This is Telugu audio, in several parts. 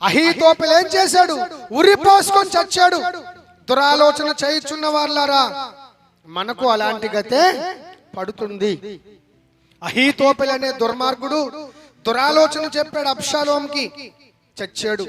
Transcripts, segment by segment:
అహీతోపలు ఏం చేశాడు? ఉరి పోసుకొని చచ్చాడు. దురాలోచన చేయుచున్న వాళ్ళారా మనకు అలాంటి గతే పడుతుంది. అహీతోపలు అనే దుర్మార్గుడు దురాలోచన చెప్పాడు అప్షాలోంకి చచ్చాడు.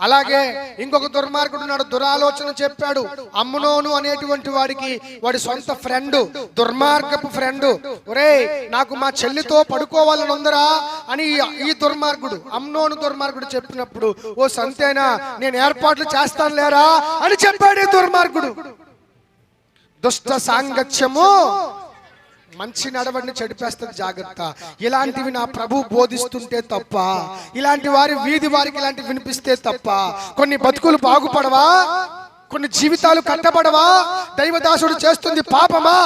అలాగే ఇంకొక దుర్మార్గుడు ఉన్నాడు దురాలోచన చెప్పాడు. అమ్మునోను అనేటువంటి వాడికి వాడి సొంత ఫ్రెండ్ దుర్మార్గపు ఫ్రెండ్ ఒరే నాకు మా చెల్లితో పడుకోవాలని ఉందరా అని ఈ- ఈ దుర్మార్గుడు అమ్నోను దుర్మార్గుడు చెప్పినప్పుడు ఓ సంతేనా నేను ఏర్పాట్లు చేస్తాను లేరా? అని చెప్పాడు ఈ దుర్మార్గుడు. దుష్ట సాంగత్యము మంచి నడవడిని చెడిపేస్తుంది జాగ్రత్త. ఇలాంటివి నా ప్రభు బోధిస్తుంటే తప్ప ఇలాంటి వారి వీధి వారికి ఇలాంటివి వినిపిస్తే తప్ప కొన్ని బతుకులు బాగుపడవా? కొన్ని జీవితాలు కట్టబడవా? దైవదాసుడు చేస్తుంది పాపమా?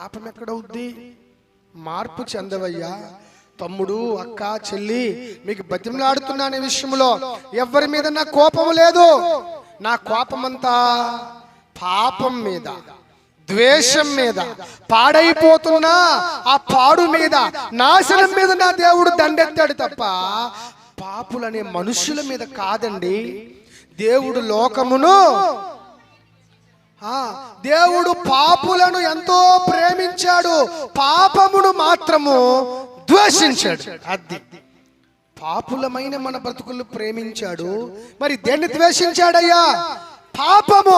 పాపం ఎక్కడవుద్ది? మార్పు చెందవయ్యా. తమ్ముడు అక్క చెల్లి మీకు బతిమలాడుతున్నానే విషయంలో. ఎవరి మీద నా కోపం లేదు. నా కోపమంతా పాపం మీద. ద్వేషం మీద పాడైపోతున్నా ఆ పాడు మీద నాశనం మీద నా దేవుడు దండెత్తాడు తప్ప పాపులనే మనుషుల మీద కాదండి. దేవుడు లోకమును ఆ దేవుడు పాపులను ఎంతో ప్రేమించాడు. పాపమును మాత్రము ద్వేషించాడు. అది. పాపులమైన మన బ్రతుకులు ప్రేమించాడు. మరి దేన్ని ద్వేషించాడయ్యా? పాపము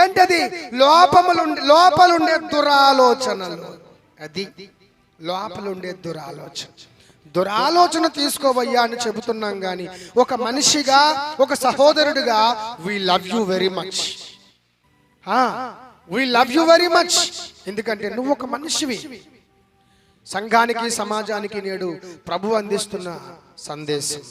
ఏంటది? లోపములు లోపలుండే దురాలోచనలు. అది లోపలుండే దురాలోచన. దురాలోచన తీసుకోవయ్యా అని చెబుతున్నాం గాని ఒక మనిషిగా ఒక సహోదరుడిగా we love you very much we love you very much ఎందుకంటే నువ్వు ఒక మనిషివి. సంఘానికి సమాజానికి నేడు ప్రభు అందిస్తున్న సందేశం.